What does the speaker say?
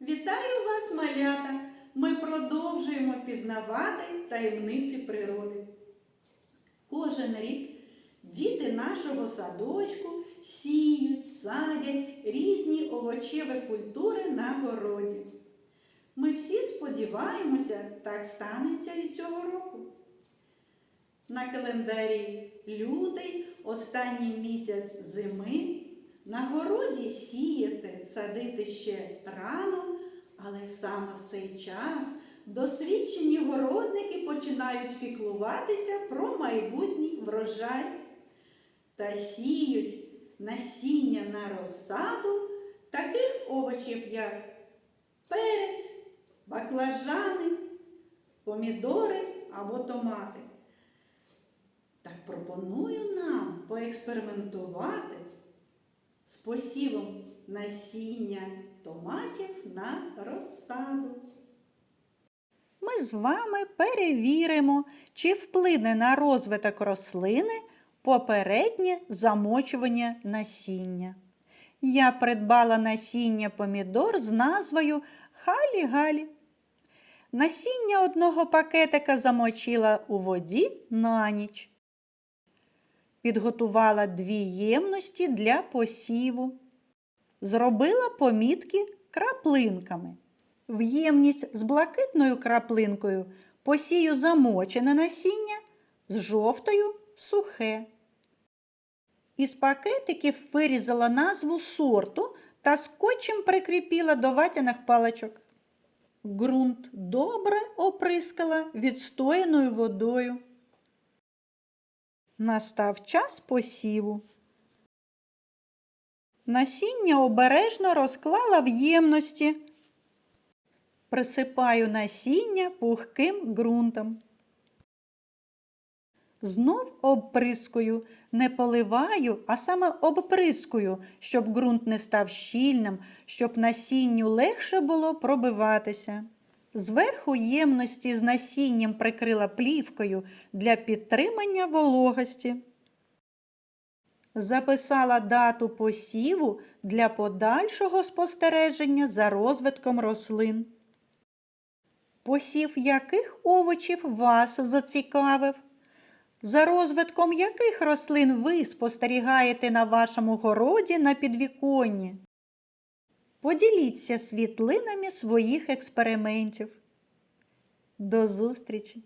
Вітаю вас, малята! Ми продовжуємо пізнавати таємниці природи. Кожен рік діти нашого садочку сіють, садять різні овочеві культури на городі. Ми всі сподіваємося, так станеться і цього року. На календарі лютий, останній місяць зими. На городі сіяти, садити ще рано, але саме в цей час досвідчені городники починають піклуватися про майбутній врожай та сіють насіння на розсаду таких овочів, як перець, баклажани, помідори або томати. Так пропоную нам поекспериментувати з посівом насіння томатів на розсаду. Ми з вами перевіримо, чи вплине на розвиток рослини попереднє замочування насіння. Я придбала насіння помідор з назвою Халі-Галі. Насіння одного пакетика замочила у воді на ніч. Підготувала дві ємності для посіву. Зробила помітки краплинками. В ємність з блакитною краплинкою посію замочене насіння, з жовтою сухе. Із пакетиків вирізала назву сорту та скотчем прикріпіла до ватяних паличок. Ґрунт добре оприскала відстояною водою. Настав час посіву. Насіння обережно розклала в ємності. Присипаю насіння пухким ґрунтом. Знов обприскую, не поливаю, а саме обприскую, щоб ґрунт не став щільним, щоб насінню легше було пробиватися. Зверху ємності з насінням прикрила плівкою для підтримання вологості. Записала дату посіву для подальшого спостереження за розвитком рослин. Посів яких овочів вас зацікавив? За розвитком яких рослин ви спостерігаєте на вашому городі на підвіконні? Поділіться світлинами своїх експериментів. До зустрічі!